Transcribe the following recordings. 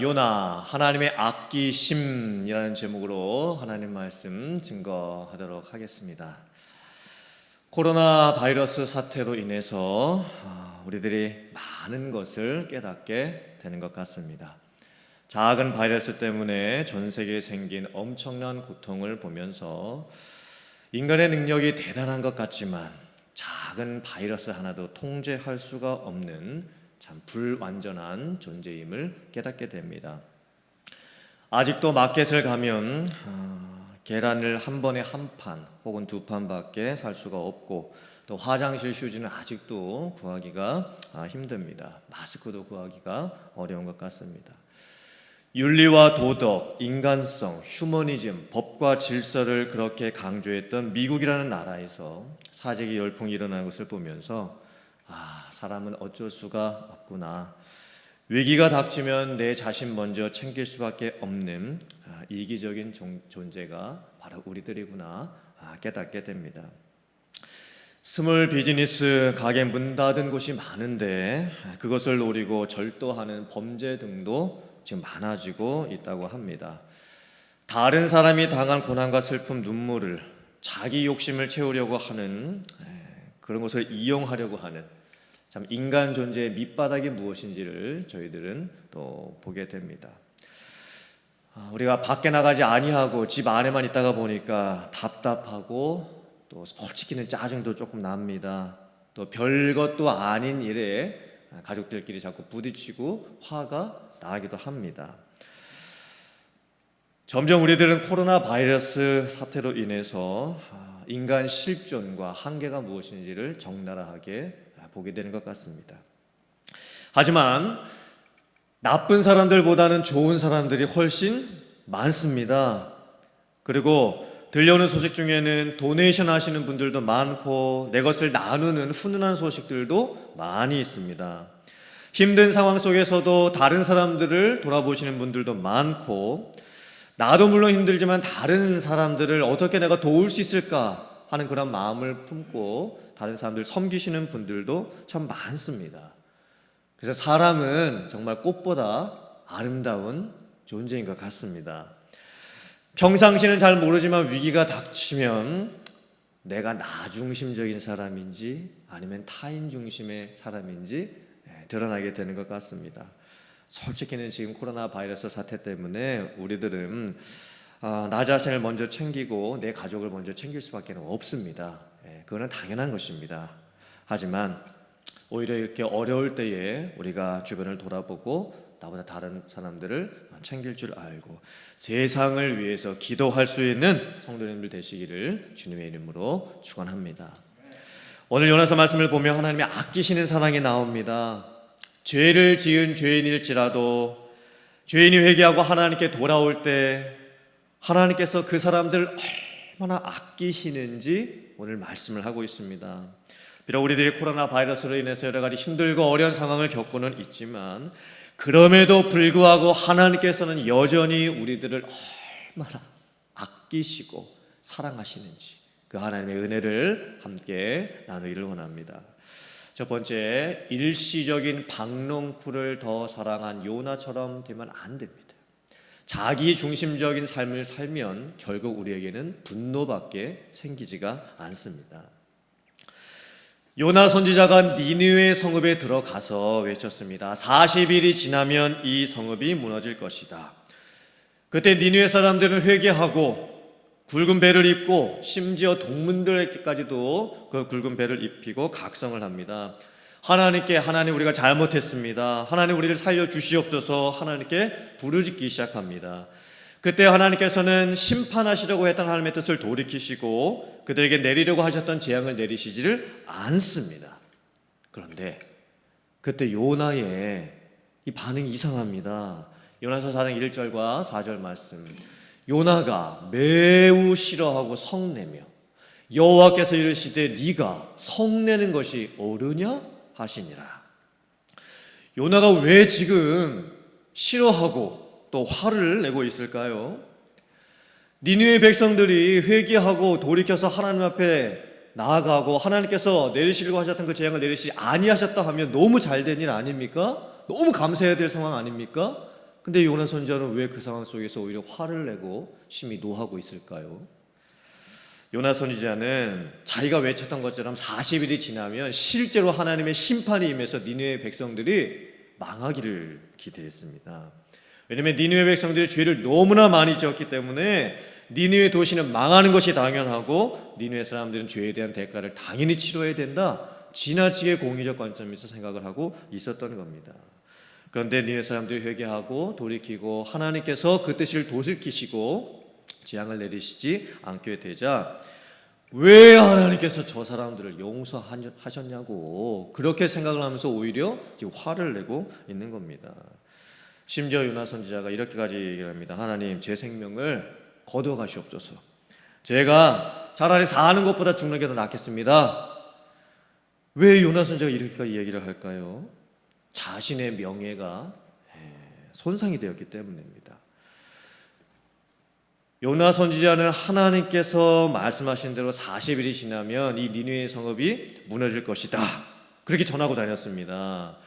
요나 하나님의 아끼심이라는 제목으로 하나님 말씀 증거하도록 하겠습니다. 코로나 바이러스 사태로 인해서 아, 우리들이 많은 것을 깨닫게 되는 것 같습니다. 작은 바이러스 때문에 전 세계에 생긴 엄청난 고통을 보면서 인간의 능력이 대단한 것 같지만 작은 바이러스 하나도 통제할 수가 없는 참 불완전한 존재임을 깨닫게 됩니다. 아직도 마켓을 가면 아, 계란을 한 번에 한 판 혹은 두 판밖에 살 수가 없고 또 화장실 휴지는 아직도 구하기가 아, 힘듭니다. 마스크도 구하기가 어려운 것 같습니다. 윤리와 도덕, 인간성, 휴머니즘, 법과 질서를 그렇게 강조했던 미국이라는 나라에서 사재기 열풍이 일어나는 것을 보면서 아, 사람은 어쩔 수가 없구나. 위기가 닥치면 내 자신 먼저 챙길 수밖에 없는 아, 이기적인 종- 존재가 바로 우리들이구나 아, 깨닫게 됩니다. 스몰 비즈니스 가게 문 닫은 곳이 많은데 그것을 노리고 절도하는 범죄 등도 지금 많아지고 있다고 합니다. 다른 사람이 당한 고난과 슬픔, 눈물을 자기 욕심을 채우려고 하는 에, 그런 것을 이용하려고 하는 참 인간 존재의 밑바닥이 무엇인지를 저희들은 또 보게 됩니다. 아, 우리가 밖에 나가지 아니하고 집 안에만 있다가 보니까 답답하고 또 솔직히는 짜증도 조금 납니다. 또 별것도 아닌 일에 가족들끼리 자꾸 부딪히고 화가 나기도 합니다. 점점 우리들은 코로나 바이러스 사태로 인해서 아, 인간 실존과 한계가 무엇인지를 적나라하게 보게 되는 것 같습니다. 하지만 나쁜 사람들보다는 좋은 사람들이 훨씬 많습니다. 그리고 들려오는 소식 중에는 도네이션 하시는 분들도 많고 내 것을 나누는 훈훈한 소식들도 많이 있습니다. 힘든 상황 속에서도 다른 사람들을 돌아보시는 분들도 많고 나도 물론 힘들지만 다른 사람들을 어떻게 내가 도울 수 있을까 하는 그런 마음을 품고 다른 사람들 섬기시는 분들도 참 많습니다. 그래서 사람은 정말 꽃보다 아름다운 존재인 것 같습니다. 평상시는 잘 모르지만 위기가 닥치면 내가 나 중심적인 사람인지 아니면 타인 중심의 사람인지 예, 드러나게 되는 것 같습니다. 솔직히는 지금 코로나 바이러스 사태 때문에 우리들은 아, 나 자신을 먼저 챙기고 내 가족을 먼저 챙길 수밖에 없습니다. 예, 그거는 당연한 것입니다. 하지만 오히려 이렇게 어려울 때에 우리가 주변을 돌아보고 나보다 다른 사람들을 챙길 줄 알고 세상을 위해서 기도할 수 있는 성도님들 되시기를 주님의 이름으로 축원합니다. 오늘 요나서 말씀을 보면 하나님의 아끼시는 사랑이 나옵니다. 죄를 지은 죄인일지라도 죄인이 회개하고 하나님께 돌아올 때 하나님께서 그 사람들을 얼마나 아끼시는지 오늘 말씀을 하고 있습니다. 비록 우리들이 코로나 바이러스로 인해서 여러 가지 힘들고 어려운 상황을 겪고는 있지만 그럼에도 불구하고 하나님께서는 여전히 우리들을 얼마나 아끼시고 사랑하시는지 그 하나님의 은혜를 함께 나누기를 원합니다. 첫 번째 일시적인 박농쿨을 더 사랑한 요나처럼 되면 안 됩니다. 자기 중심적인 삶을 살면 결국 우리에게는 분노밖에 생기지가 않습니다. 요나 선지자가 니느웨 성읍에 들어가서 외쳤습니다. 40일이 지나면 이 성읍이 무너질 것이다. 그때 니느웨 사람들은 회개하고 굵은 배를 입고 심지어 동문들에게까지도 그 굵은 배를 입히고 각성을 합니다. 하나님께 하나님 우리가 잘못했습니다. 하나님 우리를 살려 주시옵소서 하나님께 부르짖기 시작합니다. 그때 하나님께서는 심판하시려고 했던 하나님의 뜻을 돌이키시고 그들에게 내리려고 하셨던 재앙을 내리시지를 않습니다. 그런데 그때 요나의 이 반응이 이상합니다. 요나서 4장 1절과 4절 말씀. 요나가 매우 싫어하고 성내며 여호와께서 이르시되 네가 성내는 것이 옳으냐 하시니라. 요나가 왜 지금 싫어하고 또 화를 내고 있을까요? 니느웨 백성들이 회개하고 돌이켜서 하나님 앞에 나아가고 하나님께서 내리시려고 하셨던 그 재앙을 내리시지 아니하셨다 하면 너무 잘 된 일 아닙니까? 너무 감사해야 될 상황 아닙니까? 근데 요나 선지자는 왜 그 상황 속에서 오히려 화를 내고 심히 노하고 있을까요? 요나 선지자는 자기가 외쳤던 것처럼 40일이 지나면 실제로 하나님의 심판이 임해서 니느웨 백성들이 망하기를 기대했습니다. 왜냐하면 니느웨 백성들이 죄를 너무나 많이 지었기 때문에 니느웨 도시는 망하는 것이 당연하고 니느웨 사람들은 죄에 대한 대가를 당연히 치러야 된다. 지나치게 공의적 관점에서 생각을 하고 있었던 겁니다. 그런데 니네 사람들이 회개하고 돌이키고 하나님께서 그 뜻을 도슬키시고 재앙을 내리시지 않게 되자 왜 하나님께서 저 사람들을 용서하셨냐고 그렇게 생각을 하면서 오히려 화를 내고 있는 겁니다. 심지어 요나 선지자가 이렇게까지 얘기를 합니다. 하나님 제 생명을 거두어 가시옵소서. 제가 차라리 사는 것보다 죽는 게 더 낫겠습니다. 왜 요나 선지자가 이렇게까지 얘기를 할까요? 자신의 명예가 손상이 되었기 때문입니다. 요나 선지자는 하나님께서 말씀하신 대로 40일이 지나면 이 니누의 성읍이 무너질 것이다. 그렇게 전하고 다녔습니다.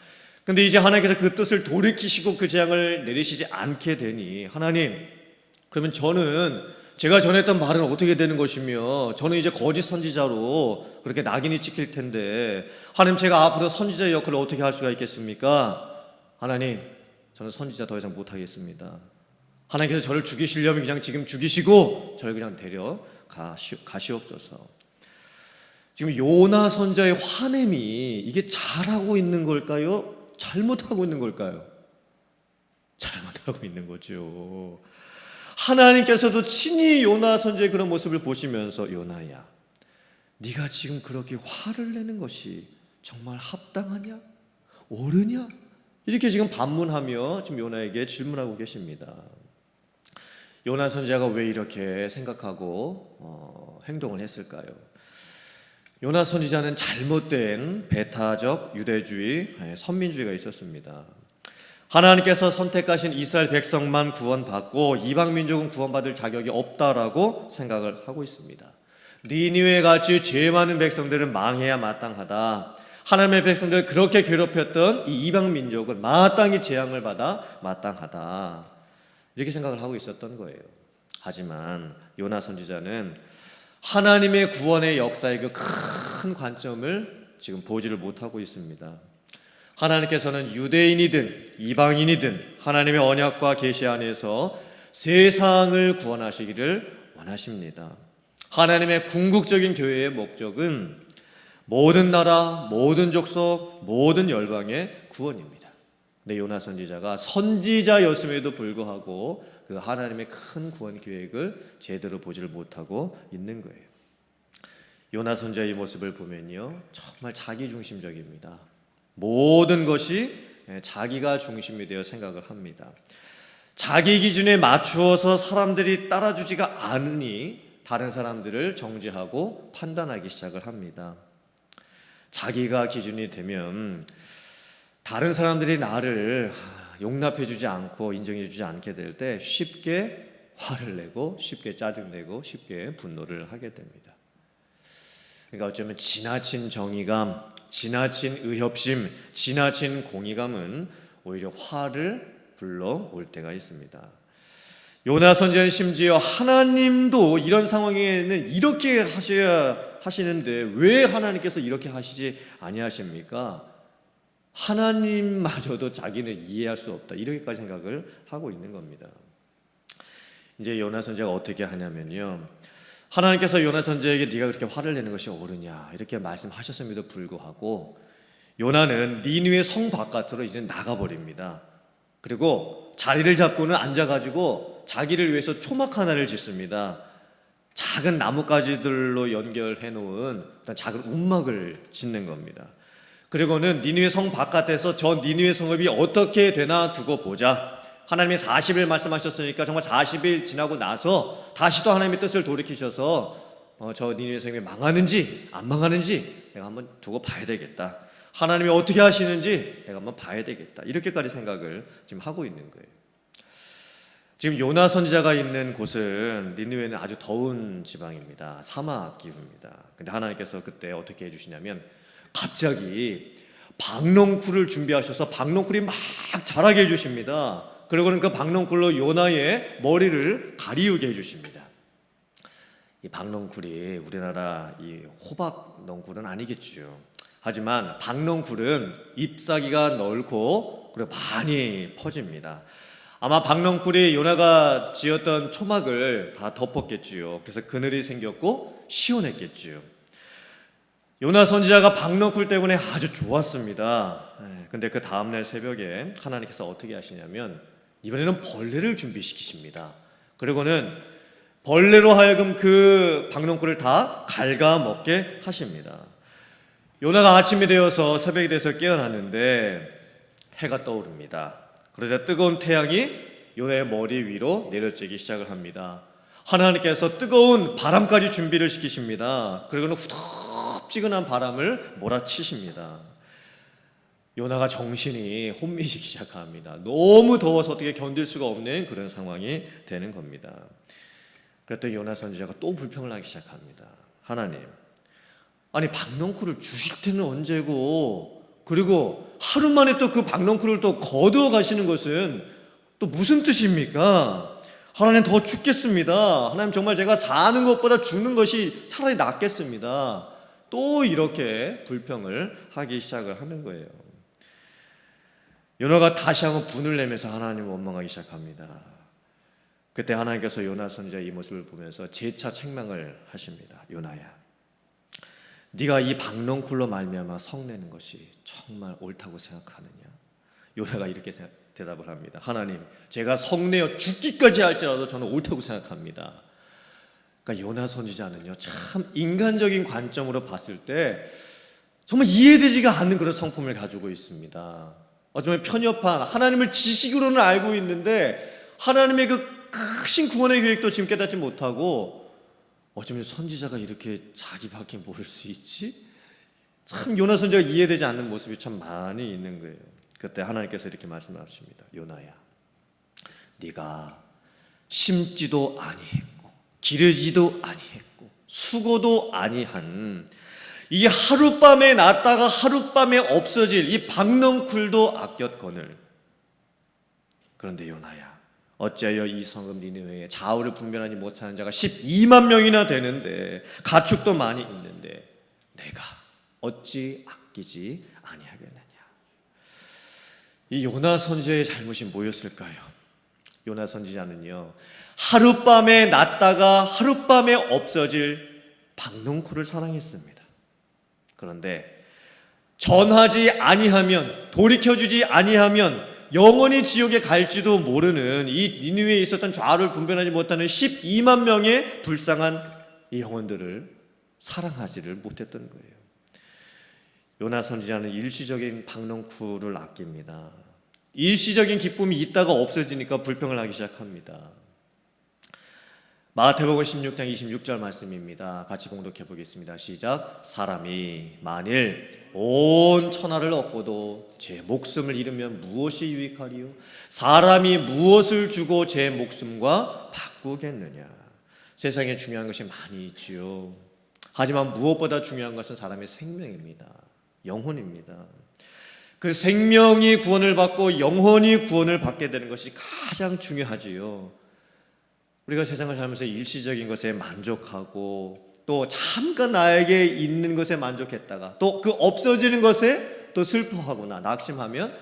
근데 이제 하나님께서 그 뜻을 돌이키시고 그 재앙을 내리시지 않게 되니 하나님 그러면 저는 제가 전했던 말은 어떻게 되는 것이며 저는 이제 거짓 선지자로 그렇게 낙인이 찍힐 텐데 하나님 제가 앞으로 선지자 역할을 어떻게 할 수가 있겠습니까? 하나님 저는 선지자 더 이상 못 하겠습니다. 하나님께서 저를 죽이시려면 그냥 지금 죽이시고 저를 그냥 데려 가시, 가시옵소서. 지금 요나 선자의 화냄이 이게 잘하고 있는 걸까요? 잘못하고 있는 걸까요? 잘못하고 있는 거죠. 하나님께서도 친히 요나 선지의 그런 모습을 보시면서 요나야, 네가 지금 그렇게 화를 내는 것이 정말 합당하냐? 옳으냐? 이렇게 지금 반문하며 지금 요나에게 질문하고 계십니다. 요나 선지자가 왜 이렇게 생각하고 어, 행동을 했을까요? 요나 선지자는 잘못된 배타적 유대주의, 선민주의가 있었습니다. 하나님께서 선택하신 이스라엘 백성만 구원받고 이방 민족은 구원받을 자격이 없다라고 생각을 하고 있습니다. 니니웨 같이 죄 많은 백성들은 망해야 마땅하다. 하나님의 백성들 그렇게 괴롭혔던 이 이방 민족은 마땅히 재앙을 받아 마땅하다. 이렇게 생각을 하고 있었던 거예요. 하지만 요나 선지자는 하나님의 구원의 역사의 그 큰 관점을 지금 보지를 못하고 있습니다. 하나님께서는 유대인이든 이방인이든 하나님의 언약과 계시 안에서 세상을 구원하시기를 원하십니다. 하나님의 궁극적인 교회의 목적은 모든 나라, 모든 족속, 모든 열방의 구원입니다. 네, 요나 선지자가 선지자였음에도 불구하고 그 하나님의 큰 구원 계획을 제대로 보지를 못하고 있는 거예요. 요나 선지자의 모습을 보면요, 정말 자기 중심적입니다. 모든 것이 자기가 중심이 되어 생각을 합니다. 자기 기준에 맞추어서 사람들이 따라주지가 않으니 다른 사람들을 정죄하고 판단하기 시작을 합니다. 자기가 기준이 되면 다른 사람들이 나를 용납해 주지 않고 인정해 주지 않게 될 때 쉽게 화를 내고 쉽게 짜증내고 쉽게 분노를 하게 됩니다. 그러니까 어쩌면 지나친 정의감, 지나친 의협심, 지나친 공의감은 오히려 화를 불러올 때가 있습니다. 요나 선지자는 심지어 하나님도 이런 상황에는 이렇게 하셔야 하시는데 왜 하나님께서 이렇게 하시지 아니하십니까? 하나님마저도 자기는 이해할 수 없다. 이렇게까지 생각을 하고 있는 겁니다. 이제 요나 선지자가 어떻게 하냐면요. 하나님께서 요나 선지자에게 네가 그렇게 화를 내는 것이 옳으냐 이렇게 말씀하셨음에도 불구하고 요나는 니누의 성 바깥으로 이제 나가 버립니다. 그리고 자리를 잡고는 앉아 가지고 자기를 위해서 초막 하나를 짓습니다. 작은 나뭇가지들로 연결해 놓은 작은 움막을 짓는 겁니다. 그리고는 니누의 성 바깥에서 저 니누의 성읍이 어떻게 되나 두고 보자. 하나님이 40일 말씀하셨으니까 정말 40일 지나고 나서 다시 또 하나님의 뜻을 돌이키셔서 어, 저 니누의 성읍이 망하는지 안 망하는지 내가 한번 두고 봐야 되겠다. 하나님이 어떻게 하시는지 내가 한번 봐야 되겠다. 이렇게까지 생각을 지금 하고 있는 거예요. 지금 요나 선지자가 있는 곳은 니누에는 아주 더운 지방입니다. 사막 기후입니다. 근데 하나님께서 그때 어떻게 해주시냐면 갑자기 박농쿨을 준비하셔서 박농쿨이 막 자라게 해주십니다. 그리고는 그 박넝쿨로 요나의 머리를 가리우게 해주십니다. 이 박넝쿨이 우리나라 이 호박 넝쿨은 아니겠지요. 하지만 박넝쿨은 잎사귀가 넓고 그리고 많이 퍼집니다. 아마 박넝쿨이 요나가 지었던 초막을 다 덮었겠지요. 그래서 그늘이 생겼고 시원했겠지요. 요나 선지자가 박넝쿨 때문에 아주 좋았습니다. 예, 근데 그 다음날 새벽에 하나님께서 어떻게 하시냐면 이번에는 벌레를 준비시키십니다. 그리고는 벌레로 하여금 그 박넝쿨을 다 갉아 먹게 하십니다. 요나가 아침이 되어서 새벽이 돼서 깨어났는데 해가 떠오릅니다. 그러자 뜨거운 태양이 요나의 머리 위로 내려지기 시작을 합니다. 하나님께서 뜨거운 바람까지 준비를 시키십니다. 그리고는 후 덥지근한 바람을 몰아치십니다. 요나가 정신이 혼미해지기 시작합니다. 너무 더워서 어떻게 견딜 수가 없는 그런 상황이 되는 겁니다. 그랬더니 요나 선지자가 또 불평을 하기 시작합니다. 하나님, 아니 박넝쿨을 주실 때는 언제고 그리고 하루 만에 또 그 박넝쿨을 또 거두어 가시는 것은 또 무슨 뜻입니까? 하나님 더 죽겠습니다. 하나님 정말 제가 사는 것보다 죽는 것이 차라리 낫겠습니다. 또 이렇게 불평을 하기 시작을 하는 거예요. 요나가 다시 한번 분을 내면서 하나님을 원망하기 시작합니다. 그때 하나님께서 요나 선지자의 이 모습을 보면서 재차 책망을 하십니다. 요나야, 네가 이 박넝쿨로 말미암아 성내는 것이 정말 옳다고 생각하느냐? 요나가 이렇게 대답을 합니다. 하나님, 제가 성내어 죽기까지 할지라도 저는 옳다고 생각합니다. 그러니까 요나 선지자는요 참 인간적인 관점으로 봤을 때 정말 이해되지가 않는 그런 성품을 가지고 있습니다. 어쩌면 편협한 하나님을 지식으로는 알고 있는데 하나님의 그 크신 구원의 계획도 지금 깨닫지 못하고 어쩌면 선지자가 이렇게 자기밖에 모를 수 있지? 참 요나 선지자가 이해되지 않는 모습이 참 많이 있는 거예요. 그때 하나님께서 이렇게 말씀하십니다. 요나야, 네가 심지도 아니했고 기르지도 아니했고 수고도 아니한 이 하룻밤에 났다가 하룻밤에 없어질 이 박넝쿨도 아꼈거늘 그런데 요나야 어찌하여 이 성읍 니느웨에 좌우를 분별하지 못하는 자가 12만 명이나 되는데 가축도 많이 있는데 내가 어찌 아끼지 아니하겠느냐 이 요나 선지자의 잘못이 뭐였을까요? 요나 선지자는요 하룻밤에 났다가 하룻밤에 없어질 박농쿨을 사랑했습니다. 그런데 전하지 아니하면 돌이켜 주지 아니하면 영원히 지옥에 갈지도 모르는 이 니누에 있었던 좌를 분별하지 못하는 12만 명의 불쌍한 이 영혼들을 사랑하지를 못했던 거예요. 요나 선지자는 일시적인 박농쿨을 아낍니다. 일시적인 기쁨이 있다가 없어지니까 불평을 하기 시작합니다. 마태복음 16장 26절 말씀입니다. 같이 공독해 보겠습니다. 시작. 사람이 만일 온 천하를 얻고도 제 목숨을 잃으면 무엇이 유익하리요? 사람이 무엇을 주고 제 목숨과 바꾸겠느냐? 세상에 중요한 것이 많이 있지요. 하지만 무엇보다 중요한 것은 사람의 생명입니다. 영혼입니다. 그 생명이 구원을 받고 영혼이 구원을 받게 되는 것이 가장 중요하지요. 우리가 세상을 살면서 일시적인 것에 만족하고 또 잠깐 나에게 있는 것에 만족했다가 또 그 없어지는 것에 또 슬퍼하거나 낙심하면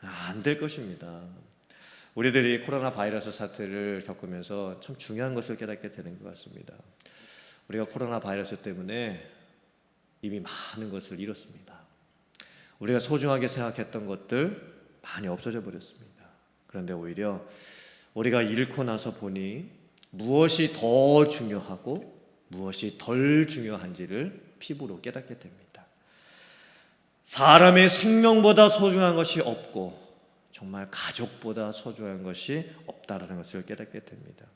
안 될 것입니다. 우리들이 코로나 바이러스 사태를 겪으면서 참 중요한 것을 깨닫게 되는 것 같습니다. 우리가 코로나 바이러스 때문에 이미 많은 것을 잃었습니다. 우리가 소중하게 생각했던 것들 많이 없어져 버렸습니다. 그런데 오히려 우리가 잃고 나서 보니 무엇이 더 중요하고 무엇이 덜 중요한지를 피부로 깨닫게 됩니다. 사람의 생명보다 소중한 것이 없고 정말 가족보다 소중한 것이 없다라는 것을 깨닫게 됩니다.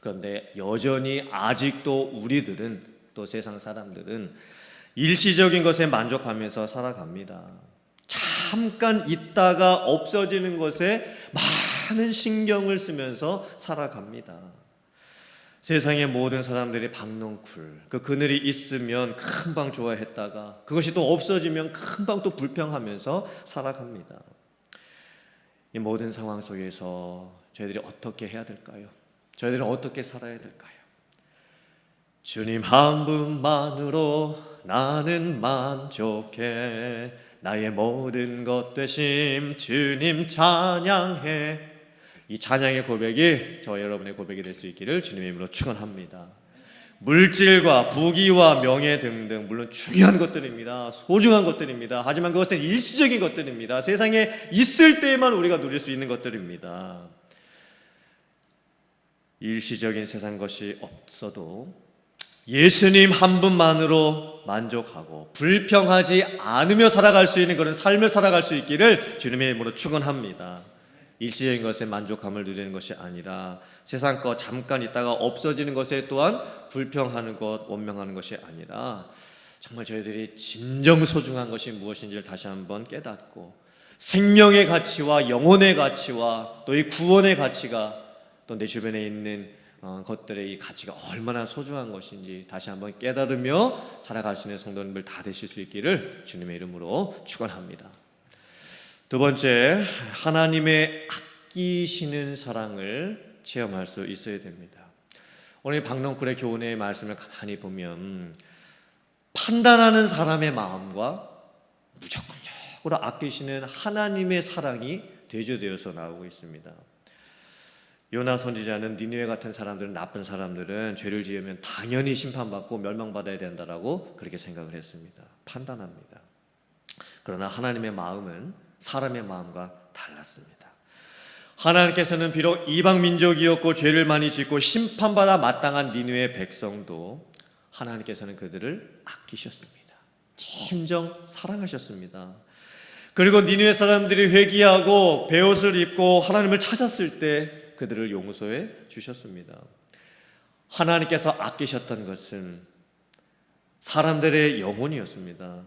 그런데 여전히 아직도 우리들은 또 세상 사람들은 일시적인 것에 만족하면서 살아갑니다. 잠깐 있다가 없어지는 것에 많은 신경을 쓰면서 살아갑니다. 세상의 모든 사람들이 박넝쿨 그 그늘이 있으면 금방 좋아했다가 그것이 또 없어지면 금방 또 불평하면서 살아갑니다. 이 모든 상황 속에서 저희들이 어떻게 해야 될까요? 저희들은 어떻게 살아야 될까요? 주님 한 분만으로 나는 만족해 나의 모든 것 되심 주님 찬양해 이 찬양의 고백이 저 여러분의 고백이 될 수 있기를 주님의 이름으로 축원합니다. 물질과 부귀와 명예 등등 물론 중요한 것들입니다. 소중한 것들입니다. 하지만 그것은 일시적인 것들입니다. 세상에 있을 때에만 우리가 누릴 수 있는 것들입니다. 일시적인 세상 것이 없어도 예수님 한 분만으로 만족하고 불평하지 않으며 살아갈 수 있는 그런 삶을 살아갈 수 있기를 주님의 이름으로 축원합니다. 일시적인 것에 만족함을 누리는 것이 아니라 세상 거 잠깐 있다가 없어지는 것에 또한 불평하는 것, 원망하는 것이 아니라 정말 저희들이 진정 소중한 것이 무엇인지를 다시 한번 깨닫고 생명의 가치와 영혼의 가치와 또 이 구원의 가치가 또 내 주변에 있는 어, 것들의 이 가치가 얼마나 소중한 것인지 다시 한번 깨달으며 살아갈 수 있는 성도님들 다 되실 수 있기를 주님의 이름으로 축원합니다. 두 번째, 하나님의 아끼시는 사랑을 체험할 수 있어야 됩니다. 오늘 박농쿨의 교훈의 말씀을 가만히 보면 판단하는 사람의 마음과 무조건적으로 아끼시는 하나님의 사랑이 대조되어서 나오고 있습니다. 요나 선지자는 니느웨 같은 사람들은 나쁜 사람들은 죄를 지으면 당연히 심판받고 멸망받아야 된다라고 그렇게 생각을 했습니다. 판단합니다. 그러나 하나님의 마음은 사람의 마음과 달랐습니다. 하나님께서는 비록 이방 민족이었고 죄를 많이 짓고 심판받아 마땅한 니느웨 백성도 하나님께서는 그들을 아끼셨습니다. 진정 사랑하셨습니다. 그리고 니느웨 사람들이 회개하고 베옷을 입고 하나님을 찾았을 때 그들을 용서해 주셨습니다. 하나님께서 아끼셨던 것은 사람들의 영혼이었습니다.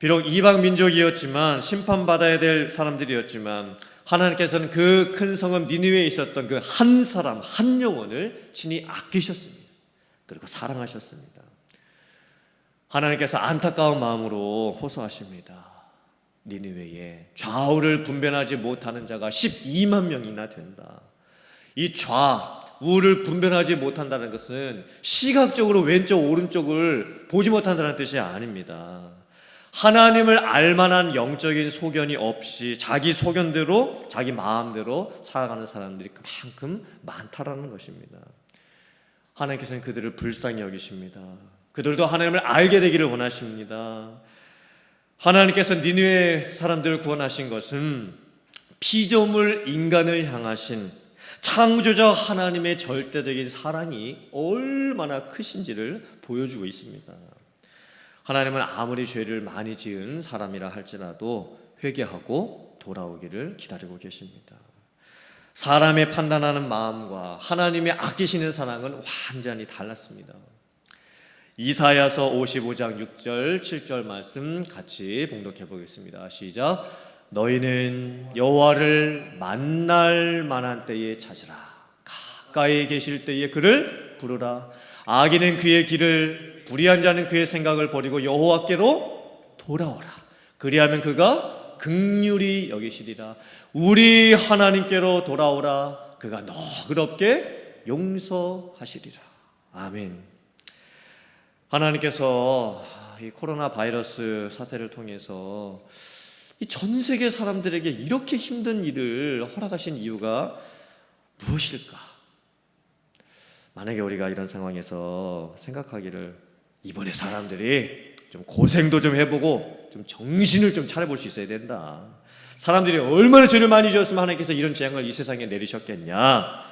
비록 이방 민족이었지만 심판받아야 될 사람들이었지만 하나님께서는 그 큰 성읍 니느웨에 있었던 그 한 사람 한 영혼을 친히 아끼셨습니다. 그리고 사랑하셨습니다. 하나님께서 안타까운 마음으로 호소하십니다. 니느웨에 좌우를 분별하지 못하는 자가 12만 명이나 된다. 이 좌, 우를 분별하지 못한다는 것은 시각적으로 왼쪽, 오른쪽을 보지 못한다는 뜻이 아닙니다. 하나님을 알만한 영적인 소견이 없이 자기 소견대로, 자기 마음대로 살아가는 사람들이 그만큼 많다라는 것입니다. 하나님께서는 그들을 불쌍히 여기십니다. 그들도 하나님을 알게 되기를 원하십니다. 하나님께서 니느웨 사람들을 구원하신 것은 피조물 인간을 향하신 창조자 하나님의 절대적인 사랑이 얼마나 크신지를 보여주고 있습니다. 하나님은 아무리 죄를 많이 지은 사람이라 할지라도 회개하고 돌아오기를 기다리고 계십니다. 사람의 판단하는 마음과 하나님의 아끼시는 사랑은 완전히 달랐습니다. 이사야서 55장 6절 7절 말씀 같이 봉독해 보겠습니다. 시작. 너희는 여호와를 만날 만한 때에 찾으라. 가까이 계실 때에 그를 부르라. 악인은 그의 길을 불의한 자는 그의 생각을 버리고 여호와께로 돌아오라. 그리하면 그가 극률이 여기시리라. 우리 하나님께로 돌아오라. 그가 너그럽게 용서하시리라. 아멘. 하나님께서 이 코로나 바이러스 사태를 통해서 이 전 세계 사람들에게 이렇게 힘든 일을 허락하신 이유가 무엇일까? 만약에 우리가 이런 상황에서 생각하기를 이번에 사람들이 좀 고생도 좀 해보고 좀 정신을 좀 차려볼 수 있어야 된다. 사람들이 얼마나 죄를 많이 지었으면 하나님께서 이런 재앙을 이 세상에 내리셨겠냐?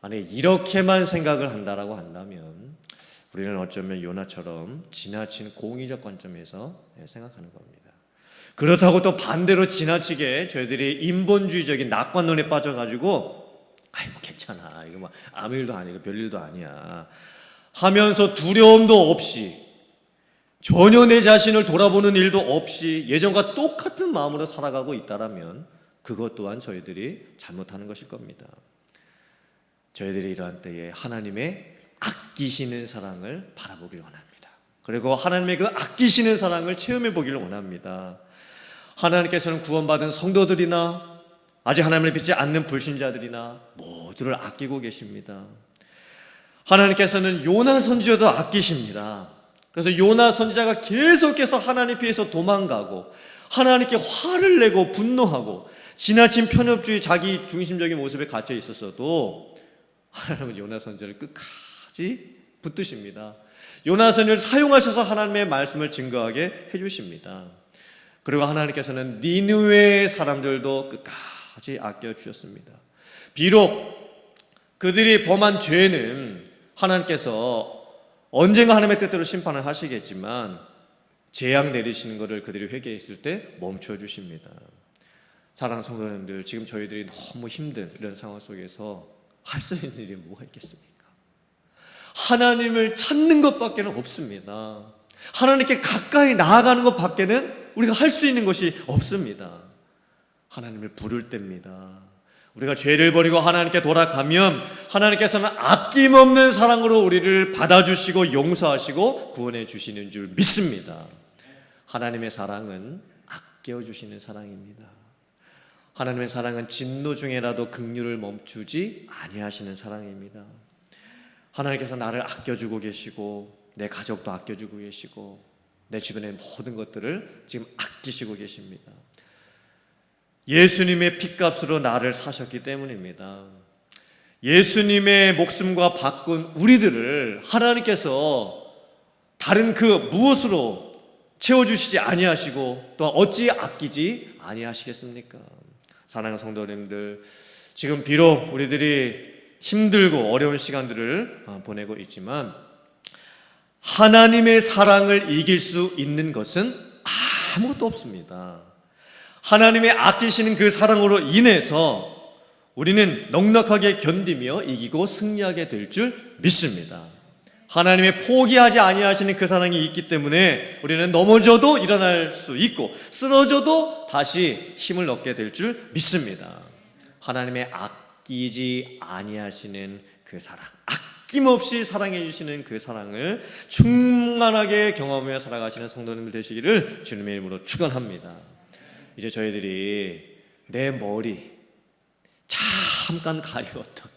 만약에 이렇게만 생각을 한다라고 한다면 우리는 어쩌면 요나처럼 지나친 공의적 관점에서 생각하는 겁니다. 그렇다고 또 반대로 지나치게 저희들이 인본주의적인 낙관론에 빠져가지고 아이 뭐 괜찮아 이거 뭐 아무 일도 아니고 별 일도 아니야 하면서 두려움도 없이 전혀 내 자신을 돌아보는 일도 없이 예전과 똑같은 마음으로 살아가고 있다라면 그것 또한 저희들이 잘못하는 것일 겁니다. 저희들이 이러한 때에 하나님의 아끼시는 사랑을 바라보길 원합니다. 그리고 하나님의 그 아끼시는 사랑을 체험해 보기를 원합니다. 하나님께서는 구원받은 성도들이나 아직 하나님을 믿지 않는 불신자들이나 모두를 아끼고 계십니다. 하나님께서는 요나 선지자도 아끼십니다. 그래서 요나 선지자가 계속해서 하나님 피해서 도망가고 하나님께 화를 내고 분노하고 지나친 편협주의 자기 중심적인 모습에 갇혀 있었어도 하나님은 요나 선지자를 끝까지 붙드십니다. 요나 선지자를 사용하셔서 하나님의 말씀을 증거하게 해주십니다. 그리고 하나님께서는 니느웨 사람들도 끝까지 아껴 주셨습니다. 비록 그들이 범한 죄는 하나님께서 언젠가 하나님의 뜻대로 심판을 하시겠지만 재앙 내리시는 것을 그들이 회개했을 때 멈춰 주십니다. 사랑하는 성도님들, 지금 저희들이 너무 힘든 이런 상황 속에서 할 수 있는 일이 뭐가 있겠습니까? 하나님을 찾는 것밖에는 없습니다. 하나님께 가까이 나아가는 것밖에는 우리가 할 수 있는 것이 없습니다. 하나님을 부를 때입니다. 우리가 죄를 버리고 하나님께 돌아가면 하나님께서는 아낌없는 사랑으로 우리를 받아주시고 용서하시고 구원해 주시는 줄 믿습니다. 하나님의 사랑은 아껴 주시는 사랑입니다. 하나님의 사랑은 진노 중에라도 극류를 멈추지 아니하시는 사랑입니다. 하나님께서 나를 아껴주고 계시고 내 가족도 아껴주고 계시고 내 주변의 모든 것들을 지금 아끼시고 계십니다. 예수님의 피값으로 나를 사셨기 때문입니다. 예수님의 목숨과 바꾼 우리들을 하나님께서 다른 그 무엇으로 채워주시지 아니하시고 또 어찌 아끼지 아니하시겠습니까? 사랑하는 성도님들, 지금 비록 우리들이 힘들고 어려운 시간들을 어, 보내고 있지만 하나님의 사랑을 이길 수 있는 것은 아무것도 없습니다. 하나님의 아끼시는 그 사랑으로 인해서 우리는 넉넉하게 견디며 이기고 승리하게 될 줄 믿습니다. 하나님의 포기하지 아니하시는 그 사랑이 있기 때문에 우리는 넘어져도 일어날 수 있고 쓰러져도 다시 힘을 얻게 될 줄 믿습니다. 하나님의 아끼지 아니하시는 그 사랑, 아낌없이 사랑해 주시는 그 사랑을 충만하게 경험하며 살아가시는 성도님들 되시기를 주님의 이름으로 축원합니다. 이제 저희들이 내 머리 잠깐 가려웠던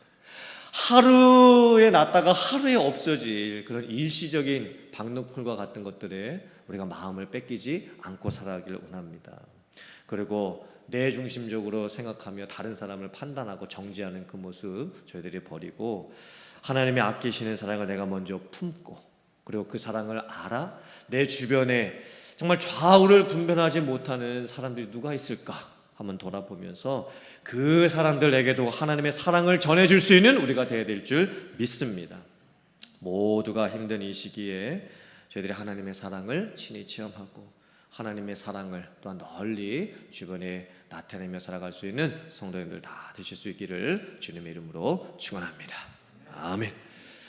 하루에 났다가 하루에 없어질 그런 일시적인 박노풀과 같은 것들에 우리가 마음을 뺏기지 않고 살아가기를 원합니다. 그리고 내 중심적으로 생각하며 다른 사람을 판단하고 정지하는 그 모습 저희들이 버리고 하나님의 아끼시는 사랑을 내가 먼저 품고 그리고 그 사랑을 알아 내 주변에 정말 좌우를 분별하지 못하는 사람들이 누가 있을까 한번 돌아보면서 그 사람들에게도 하나님의 사랑을 전해줄 수 있는 우리가 되어야 될 줄 믿습니다. 모두가 힘든 이 시기에 저희들이 하나님의 사랑을 친히 체험하고 하나님의 사랑을 또한 널리 주변에 나타내며 살아갈 수 있는 성도님들 다 되실 수 있기를 주님의 이름으로 축원합니다. 아멘.